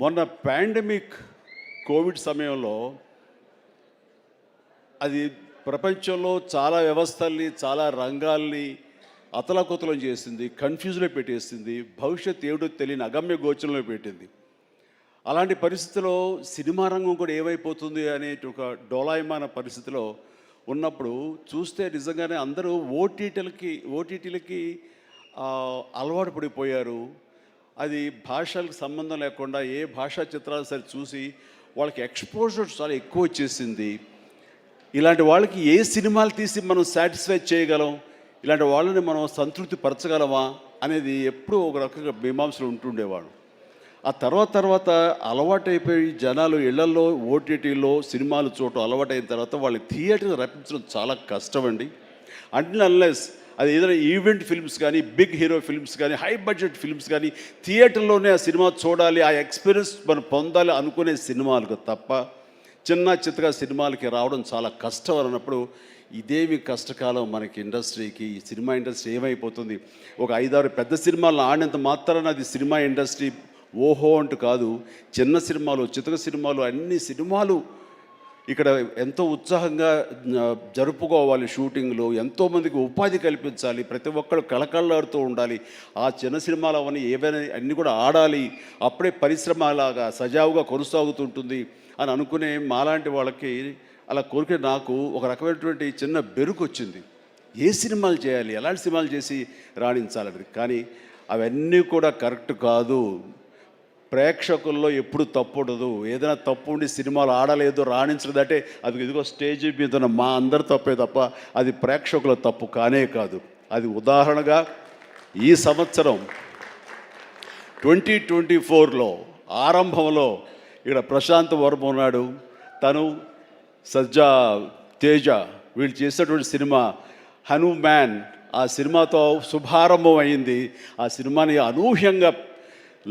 మొన్న pandemic Covid సమయంలో అది ప్రపంచంలో చాలా వ్యవస్థల్ని చాలా రంగాల్ని అతలకుతలం చేసింది కన్ఫ్యూజ్లో పెట్టేసింది భవిష్యత్ ఏడు తెలియని అగమ్య గోచరంలో పెట్టింది. అలాంటి పరిస్థితిలో సినిమా రంగం కూడా ఏమైపోతుంది అనే ఒక డోలాయమాన పరిస్థితిలో ఉన్నప్పుడు చూస్తే నిజంగానే అందరూ ఓటీటీలకి ఓటీటీలకి అలవాటు పడిపోయారు. అది భాషలకు సంబంధం లేకుండా ఏ భాషా చిత్రాలు సరే చూసి వాళ్ళకి ఎక్స్పోజర్ చాలా ఎక్కువ వచ్చేసింది. ఇలాంటి వాళ్ళకి ఏ సినిమాలు తీసి మనం సాటిస్ఫై చేయగలం? ఇలాంటి వాళ్ళని మనం సంతృప్తి పరచగలమా? అనేది ఎప్పుడూ ఒక రకంగా మీమాంసలు ఉంటుండేవాడు ఆ తర్వాత తర్వాత అలవాటైపోయి జనాలు ఇళ్ళలో ఓటీటీలో సినిమాలు చూడటం అలవాటైన తర్వాత వాళ్ళు థియేటర్ రప్పించడం చాలా కష్టం అండి అంటే అన్లెస్ అది ఏదైనా ఈవెంట్ ఫిల్మ్స్ కానీ బిగ్ హీరో ఫిల్మ్స్ కానీ హై బడ్జెట్ ఫిల్మ్స్ కానీ థియేటర్లోనే ఆ సినిమా చూడాలి ఆ ఎక్స్పీరియన్స్ మనం పొందాలి అనుకునే సినిమాలకు తప్ప చిన్న చిత్తగా సినిమాలకి రావడం చాలా కష్టం అన్నప్పుడు ఇదేమి కష్టకాలం మనకి ఇండస్ట్రీకి ఈ సినిమా ఇండస్ట్రీ ఏమైపోతుంది? ఒక ఐదారు పెద్ద సినిమాలను ఆడినంత మాత్రాన అది సినిమా ఇండస్ట్రీ ఓహో అంటూ కాదు చిన్న సినిమాలు చితక సినిమాలు అన్ని సినిమాలు ఇక్కడ ఎంతో ఉత్సాహంగా జరుపుకోవాలి షూటింగ్లు. ఎంతోమందికి ఉపాధి కల్పించాలి. ప్రతి ఒక్కరు కళకళలాడుతూ ఉండాలి. ఆ చిన్న సినిమాలు అవన్నీ ఏవైనా అన్నీ కూడా ఆడాలి. అప్పుడే పరిశ్రమ లాగా సజావుగా కొనసాగుతుంటుంది అని అనుకునే మాలాంటి వాళ్ళకి అలా కోరిక నాకు ఒక రకమైనటువంటి చిన్న బెరుకు వచ్చింది ఏ సినిమాలు చేయాలి? ఎలాంటి సినిమాలు చేసి రాణించాలని కానీ అవన్నీ కూడా కరెక్ట్ కాదు. ప్రేక్షకుల్లో ఎప్పుడు తప్పు ఉండదు ఏదైనా తప్పు ఉండి సినిమాలు ఆడలేదు రాణించలేదంటే అది ఇదిగో స్టేజ్ మీద ఉన్న మా అందరి తప్పే తప్ప అది ప్రేక్షకుల తప్పు కానే కాదు. అది ఉదాహరణగా ఈ సంవత్సరం ట్వంటీ ట్వంటీ ఫోర్లో ఆరంభంలో ఇక్కడ ప్రశాంత్ వర్మ ఉన్నాడు. తను సజ్జా తేజ వీళ్ళు చేసినటువంటి సినిమా హనుమాన్ ఆ సినిమాతో శుభారంభం అయింది. ఆ సినిమాని అనూహ్యంగా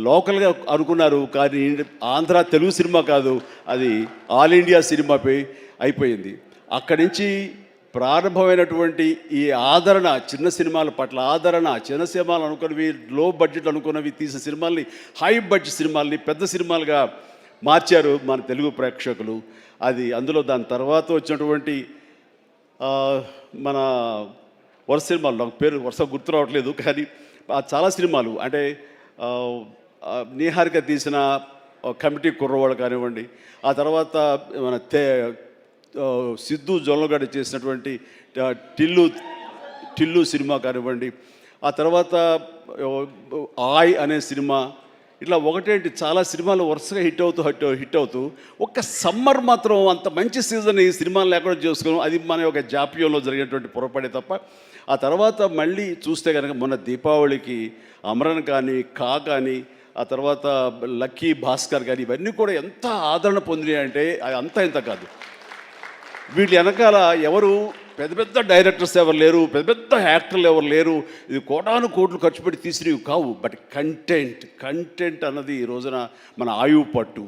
లోకల్గా అనుకున్నారు కానీ ఆంధ్ర తెలుగు సినిమా కాదు అది ఆల్ ఇండియా సినిమాపై అయిపోయింది. అక్కడి నుంచి ప్రారంభమైనటువంటి ఈ ఆదరణ చిన్న సినిమాల పట్ల ఆదరణ చిన్న సినిమాలు అనుకున్నవి లో బడ్జెట్ అనుకున్నవి తీసిన సినిమాల్ని హై బడ్జెట్ సినిమాల్ని పెద్ద సినిమాలుగా మార్చారు మన తెలుగు ప్రేక్షకులు. అది అందులో దాని తర్వాత వచ్చినటువంటి మన వరుస సినిమాలు నాకు పేరు వరుస గుర్తు రావట్లేదు కానీ చాలా సినిమాలు అంటే నీహారిక తీసిన కమిటీ కుర్రవాళ్ళు కానివ్వండి ఆ తర్వాత మన తే సిద్ధు జొల్లగడ్డ చేసినటువంటి టిల్లు టిల్లు సినిమా కానివ్వండి ఆ తర్వాత ఆయ్ అనే సినిమా ఇట్లా ఒకటేంటి చాలా సినిమాలు వరుసగా హిట్ అవుతూ హిట్ హిట్ అవుతూ ఒక్క సమ్మర్ మాత్రం అంత మంచి సీజన్ ఈ సినిమాలు లేకుండా చేసుకోవడం అది మన యొక్క జాప్యంలో జరిగినటువంటి పొరపాటే తప్ప ఆ తర్వాత మళ్ళీ చూస్తే కనుక మొన్న దీపావళికి అమరన్ కానీ కా కానీ ఆ తర్వాత లక్కీ భాస్కర్ కానీ ఇవన్నీ కూడా ఎంత ఆదరణ పొందినాయి అంటే అది అంత ఇంత కాదు. వీటి వెనకాల ఎవరు పెద్ద పెద్ద డైరెక్టర్స్ ఎవరు లేరు పెద్ద పెద్ద యాక్టర్లు ఎవరు లేరు ఇది కోటాను కోట్లు ఖర్చు పెట్టి తీసినవి కావు. బట్ కంటెంట్ కంటెంట్ అన్నది ఈ రోజున మన ఆయువు పట్టు.